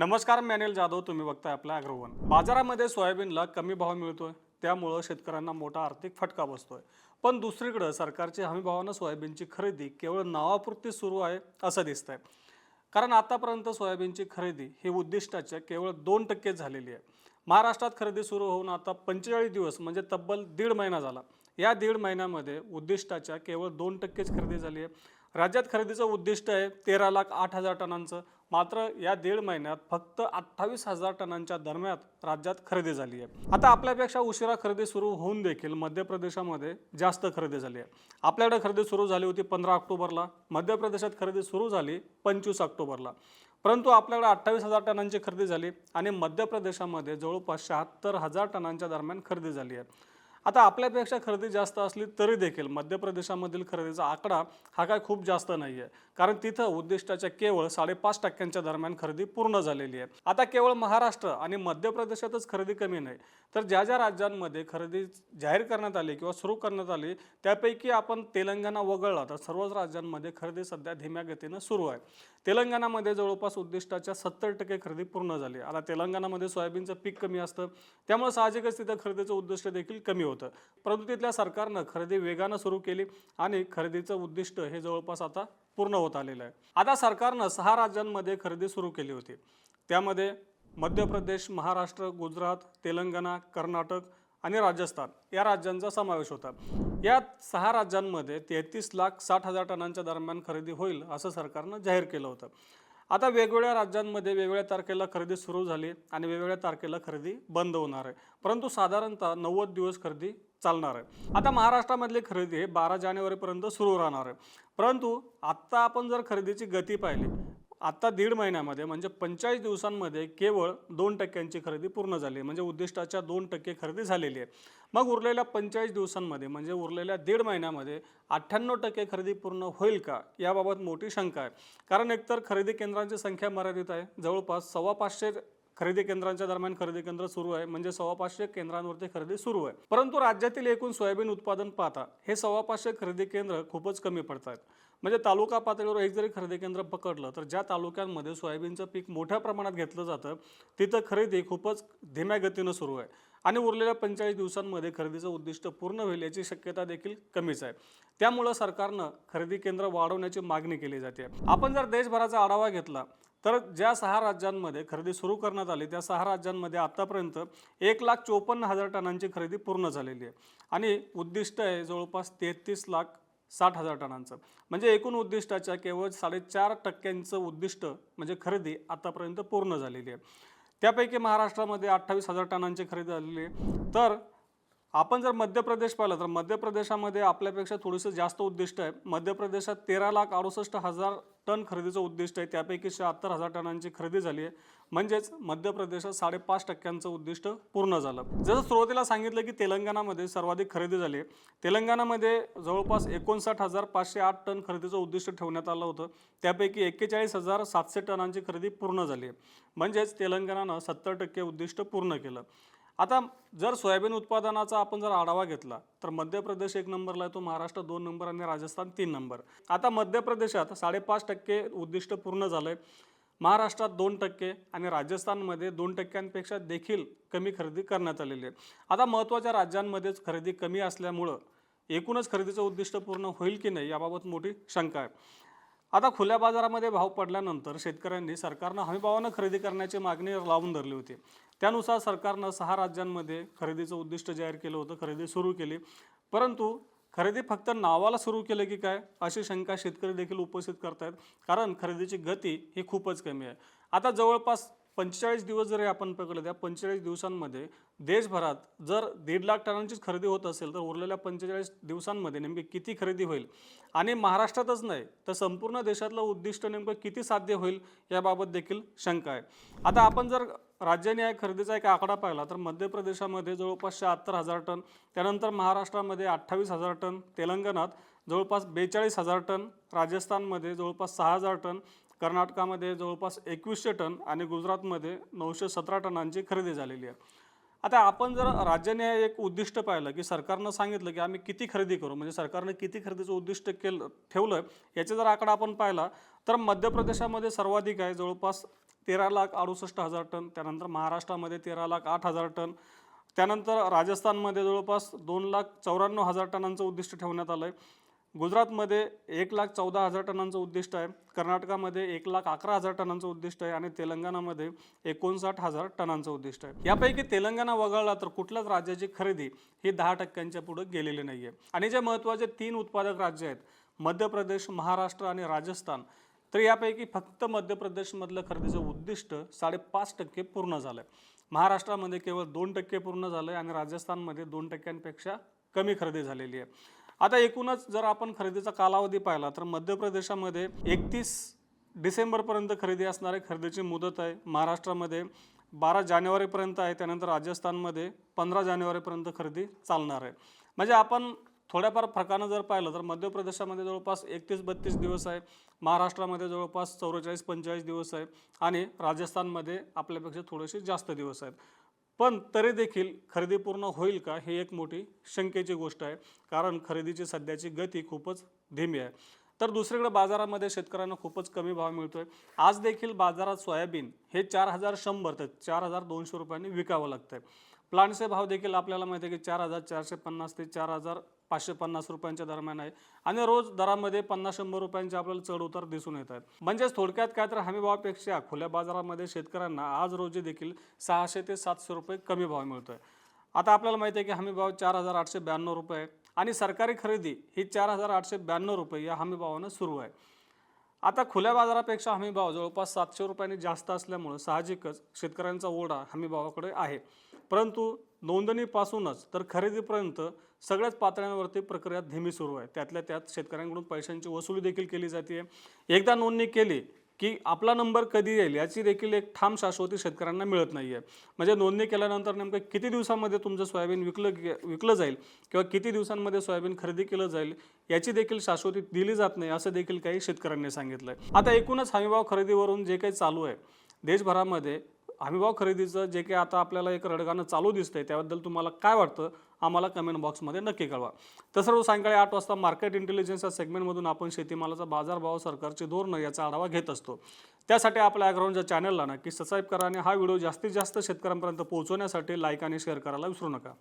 नमस्कार मॅनेल जाधव. तुम्ही बघताय आपला अग्रवन. बाजारामध्ये सोयाबीनला कमी भाव मिळतोय. त्यामुळं शेतकऱ्यांना मोठा आर्थिक फटका बसतोय. पण दुसरीकडं सरकारची हमी भावानं सोयाबीनची खरेदी केवळ नावापुरती सुरू आहे असं दिसतंय. कारण आतापर्यंत सोयाबीनची खरेदी ही उद्दिष्टाच्या केवळ दोन टक्के झालेली आहे. महाराष्ट्रात खरेदी सुरू होऊन आता पंचेचाळीस दिवस म्हणजे तब्बल दीड महिना झाला. या दीड महिन्यामध्ये उद्दिष्टाच्या केवळ दोन टक्केच खरेदी झाली आहे. राज्यात खरेदीचं उद्दिष्ट आहे तेरा लाख आठ हजार टनांचं. मात्र या दीड महिन्यात फक्त अठ्ठावीस हजार टनांच्या दरम्यान राज्यात खरेदी झाली आहे. आता आपल्यापेक्षा उशिरा खरेदी सुरू होऊन देखील मध्य प्रदेशामध्ये जास्त खरेदी झाली आहे. आपल्याकडे खरेदी सुरू झाली होती पंधरा ऑक्टोबरला. मध्य प्रदेशात खरेदी सुरू झाली पंचवीस ऑक्टोबरला. परंतु आपल्याकडे अठ्ठावीस हजार टनांची खरेदी झाली आणि मध्य प्रदेशामध्ये जवळपास शहात्तर हजार टनांच्या दरम्यान खरेदी झाली आहे. आता आपल्यापेक्षा खरेदी जास्त असली तरी देखील मध्य प्रदेशामधील खरेदीचा आकडा हा काय खूप जास्त नाही आहे कारण तिथं उद्दिष्टाच्या केवळ साडेपाच टक्क्यांच्या दरम्यान खरेदी पूर्ण झालेली आहे. आता केवळ महाराष्ट्र आणि मध्य प्रदेशातच खरेदी कमी नाही तर ज्या ज्या राज्यांमध्ये खरेदी जाहीर करण्यात आली किंवा सुरू करण्यात आली त्यापैकी आपण तेलंगणा वगळला तर सर्वच राज्यांमध्ये खरेदी सध्या धीम्या गतीनं सुरू आहे. तेलंगणामध्ये जवळपास उद्दिष्टाच्या सत्तर टक्के खरेदी पूर्ण झाली. आता तेलंगणामध्ये सोयाबीनचं पीक कमी असतं त्यामुळे साहजिकच तिथं खरेदीचं उद्दिष्ट देखील कमी होतं. परंतु तिथल्या सरकारनं खरेदी वेगानं सुरू केली आणि खरेदीचं उद्दिष्ट हे जवळपास आता पूर्ण होत आलेलं आहे. आता सरकारनं सहा राज्यांमध्ये खरेदी सुरू केली होती. त्यामध्ये मध्य प्रदेश महाराष्ट्र गुजरात तेलंगणा कर्नाटक आणि राजस्थान या राज्यांचा समावेश होता. या सहा राज्यांमध्ये तेहतीस लाख साठ हजार टनांच्या दरम्यान खरेदी होईल असं सरकारनं जाहीर केलं होतं. आता वेगवेगळ्या राज्यांमध्ये वेगवेगळ्या तारखेला खरेदी सुरू झाली आणि वेगवेगळ्या तारखेला खरेदी बंद होणार आहे. परंतु साधारणतः नव्वद दिवस खरेदी चालणार आहे. आता महाराष्ट्रामधली खरेदी हे बारा जानेवारीपर्यंत सुरू राहणार आहे. परंतु आत्ता आपण जर खरेदीची गती पाहिली आत्ता दीड महिन्यामध्ये म्हणजे पंचेचाळीस दिवसांमध्ये केवळ दोन टक्क्यांची खरेदी पूर्ण झाली. म्हणजे उद्दिष्टाच्या दोन टक्के खरेदी झालेली आहे. मग उरलेल्या पंचेचाळीस दिवसांमध्ये म्हणजे उरलेल्या दीड महिन्यामध्ये अठ्ठ्याण्णव टक्के खरेदी पूर्ण होईल का? याबाबत मोठी शंका आहे. कारण एकतर खरेदी केंद्रांची संख्या मर्यादित आहे. जवळपास सव्वा पाचशे खरेदी केंद्रांच्या दरम्यान खरेदी केंद्र सुरू आहे. म्हणजे सव्वा पाचशे केंद्रांवरती खरेदी सुरू आहे. परंतु राज्यातील एकूण सोयाबीन उत्पादन पाहता हे सव्वा पाचशे खरेदी केंद्र खूपच कमी पडत आहेत म्हणजे तालुका पातळीवर एक जरी खरेदी केंद्र पकडलं तर ज्या तालुक्यांमध्ये सोयाबीनचं पीक मोठ्या प्रमाणात घेतलं जातं तिथं खरेदी खूपच धीम्या गतीनं सुरू आहे. आणि उरलेल्या पंचेचाळीस दिवसांमध्ये खरेदीचं उद्दिष्ट पूर्ण होईल याची शक्यता देखील कमीच आहे. त्यामुळं सरकारनं खरेदी केंद्र वाढवण्याची मागणी केली जाते. आपण जर देशभराचा आढावा घेतला तर ज्या सहा राज्यांमध्ये खरेदी सुरू करण्यात आली त्या सहा राज्यांमध्ये आत्तापर्यंत एक लाख चोपन्न हजार टनांची खरेदी पूर्ण झालेली आहे. आणि उद्दिष्ट आहे जवळपास तेहतीस लाख साठ हजार टनांचं. म्हणजे एकूण उद्दिष्टाच्या केवळ साडेचार टक्क्यांचं उद्दिष्ट म्हणजे खरेदी आतापर्यंत पूर्ण झालेली आहे. त्यापैकी महाराष्ट्रामध्ये अठ्ठावीस हजार टनांची खरेदी झालेली आहे. तर आपण जर मध्य प्रदेश पाहिलं तर मध्य प्रदेशामध्ये आपल्यापेक्षा थोडंसं जास्त उद्दिष्ट आहे. मध्य प्रदेशात तेरा लाख अडुसष्ट हजार टन खरेदीचं उद्दिष्ट आहे. त्यापैकी शहात्तर हजार टनांची खरेदी झाली आहे. म्हणजेच मध्य प्रदेशात साडेपाच टक्क्यांचं उद्दिष्ट पूर्ण झालं. जसं सुरुवातीला सांगितलं की तेलंगणामध्ये सर्वाधिक खरेदी झाली आहे. तेलंगणामध्ये जवळपास एकोणसाठ हजार पाचशे आठ टन खरेदीचं उद्दिष्ट ठेवण्यात आलं होतं. त्यापैकी एक्केचाळीस हजार सातशे टनांची खरेदी पूर्ण झाली आहे. म्हणजेच तेलंगणानं सत्तर टक्के उद्दिष्ट पूर्ण केलं. आता जर सोयाबीन उत्पादनाचा आपण जर आढावा घेतला तर मध्य प्रदेश एक नंबरला आहे तो महाराष्ट्र दोन नंबर आणि राजस्थान तीन नंबर. आता मध्य प्रदेशात साडेपाच टक्के उद्दिष्ट पूर्ण झालं आहे महाराष्ट्रात दोन टक्के आणि राजस्थानमध्ये दोन टक्क्यांपेक्षा देखील कमी खरेदी करण्यात आलेली आहे. आता महत्त्वाच्या राज्यांमध्येच खरेदी कमी असल्यामुळं एकूणच खरेदीचं उद्दिष्ट पूर्ण होईल की नाही याबाबत मोठी शंका आहे. आता खुल्या बाजारामध्ये भाव पडल्यानंतर शेतकऱ्यांनी सरकारनं हमीभावानं खरेदी करण्याची मागणी लावून धरली होती. त्यानुसार सरकारनं सहा राज्यांमध्ये खरेदीचं उद्दिष्ट जाहीर केलं होतं खरेदी सुरू केली. परंतु खरेदी फक्त नावाला सुरू केलं की काय अशी शंका शेतकरी देखील उपस्थित करतायत. कारण खरेदीची गती ही खूपच कमी आहे. आता जवळपास पंचेचाळीस दिवस जरी आपण पकडलं त्या पंचेचाळीस दिवसांमध्ये देशभरात जर दीड लाख टनांचीच खरेदी होत असेल तर उरलेल्या पंचेचाळीस दिवसांमध्ये नेमकी किती खरेदी होईल? आणि महाराष्ट्रातच नाही तर संपूर्ण देशातलं उद्दिष्ट नेमकं किती साध्य होईल याबाबत देखील शंका आहे. आता आपण जर राज्यनिहाय खरेदीचा एक आकडा पाहिला तर मध्य प्रदेशामध्ये जवळपास शहात्तर हजार टन त्यानंतर महाराष्ट्रामध्ये अठ्ठावीस हजार टन तेलंगणात जवळपास बेचाळीस हजार टन राजस्थानमध्ये जवळपास सहा हजार टन कर्नाटकामध्ये जवळपास एकवीसशे टन आणि गुजरातमध्ये नऊशे सतरा टनांची खरेदी झालेली आहे. आता आपण जर राज्याने एक उद्दिष्ट पाहिलं की सरकारनं सांगितलं की आम्ही किती खरेदी करू म्हणजे सरकारनं किती खरेदीचं उद्दिष्ट केलं ठेवलं याचा जर आकडा आपण पाहिला तर मध्य प्रदेशामध्ये सर्वाधिक आहे जवळपास तेरा लाख अडुसष्ट हजार टन त्यानंतर महाराष्ट्रामध्ये तेरा लाख आठ हजार टन त्यानंतर राजस्थानमध्ये जवळपास दोन लाख चौऱ्याण्णव हजार टनांचं उद्दिष्ट ठेवण्यात आलं आहे गुजरातमध्ये एक लाख चौदा हजार टनांचं उद्दिष्ट आहे. कर्नाटकामध्ये एक लाख अकरा हजार टनांचं उद्दिष्ट आहे आणि तेलंगणामध्ये एकोणसाठ हजार टनांचं उद्दिष्ट आहे. यापैकी तेलंगणा वगळला तर कुठल्याच राज्याची खरेदी ही दहा टक्क्यांच्या पुढे गेलेली नाही आहे आणि जे महत्त्वाचे तीन उत्पादक राज्य आहेत मध्य प्रदेश महाराष्ट्र आणि राजस्थान तर यापैकी फक्त मध्य प्रदेशमधलं खरेदीचं उद्दिष्ट साडेपाच टक्के पूर्ण झालं आहे महाराष्ट्रामध्ये केवळ दोन टक्के पूर्ण झालं आहे आणि राजस्थानमध्ये दोन टक्क्यांपेक्षा कमी खरेदी झालेली आहे. आता एकूणच जर आपण खरेदीचा कालावधी पाहिला तर मध्य प्रदेशामध्ये एकतीस डिसेंबरपर्यंत खरेदी असणारे खरेदीची मुदत आहे. महाराष्ट्रामध्ये बारा जानेवारीपर्यंत आहे त्यानंतर राजस्थानमध्ये पंधरा जानेवारीपर्यंत खरेदी चालणार आहे. म्हणजे आपण थोड्याफार फरकानं जर पाहिलं तर मध्य प्रदेशामध्ये जवळपास एकतीस बत्तीस दिवस आहे महाराष्ट्रामध्ये जवळपास चौवेचाळीस पंचेचाळीस दिवस आहे आणि राजस्थानमध्ये आपल्यापेक्षा थोडेसे जास्त दिवस आहेत. पण तरी देखील खरेदी पूर्ण होईल का हे एक मोठी शंकेची गोष्ट आहे. कारण खरेदीची सध्याची गती खूपच धीमी आहे. तर दुसरीकडे बाजारामध्ये शेतकऱ्यांना खूपच कमी भाव मिळतोय. आज देखील बाजारात सोयाबीन हे चार हजार शंभर ते चार हजार दोनशे रुपयांनी विकावं लागतंय. प्लांटचे भाव देखील आपल्याला माहिती आहे की चार हजार चारशे पन्नास ते चार हजार पाचशे पन्नास रुपयांच्या दरम्यान आहे. आणि रोज दरामध्ये पन्नास शंभर रुपयांचे आपल्याला चढ उतार दिसून येत आहेत. म्हणजेच थोडक्यात काय तर हमीभावापेक्षा खुल्या बाजारामध्ये शेतकऱ्यांना आज रोजी देखील सहाशे ते सातशे रुपये कमी भाव मिळतोय. आता आपल्याला माहिती आहे की हमीभाव चार हजार आठशे ब्याण्णव रुपये आहे. आणि सरकारी खरेदी ही चार हजार आठशे ब्याण्णव रुपये या हमीभावानं सुरू आहे. आता खुल्या बाजारापेक्षा हमी भाव जवळपास सातशे रुपयांनी जास्त असल्यामुळं साहजिकच शेतकऱ्यांचा ओढा हमी भावाकडे आहे. परंतु नोंदणीपासूनच तर खरेदीपर्यंत सगळ्याच पातळ्यांवरती प्रक्रिया धीमी सुरू आहे. त्यातल्या त्यात शेतकऱ्यांकडून पैशांची वसुली देखील केली जाते एकदा नोंदणी केली की आपला नंबर कधी येईल याची देखील एक ठाम शाश्वती शेतकऱ्यांना मिळत नाही आहे म्हणजे नोंदणी केल्यानंतर नेमकं किती दिवसामध्ये तुमचं सोयाबीन विकलं गे- विकलं जाईल किंवा किती दिवसांमध्ये सोयाबीन खरेदी केलं जाईल याची देखील शाश्वती दिली जात नाही असं देखील काही शेतकऱ्यांनी सांगितलं आहे आता एकूणच हमीभाव खरेदीवरून जे काही चालू आहे देशभरामध्ये हमीभाव खरेदीचं जे काही आता आपल्याला एक रडगाणं चालू दिसतंय त्याबद्दल तुम्हाला काय वाटतं? आम्हाला कमेंट बॉक्समध्ये नक्की कळवा. तसं सायंकाळी आठ वाजता मार्केट इंटेलिजन्स या सेगमेंटमधून आपण शेतीमालाचा बाजारभाव सरकारचे धोरणं याचा आढावा घेत असतो. त्यासाठी आपल्या ॲग्राउंडच्या चॅनलला नक्की सबस्क्राईब करा आणि हा व्हिडिओ जास्तीत जास्त शेतकऱ्यांपर्यंत पोहोचवण्यासाठी लाईक आणि शेअर करायला विसरू नका.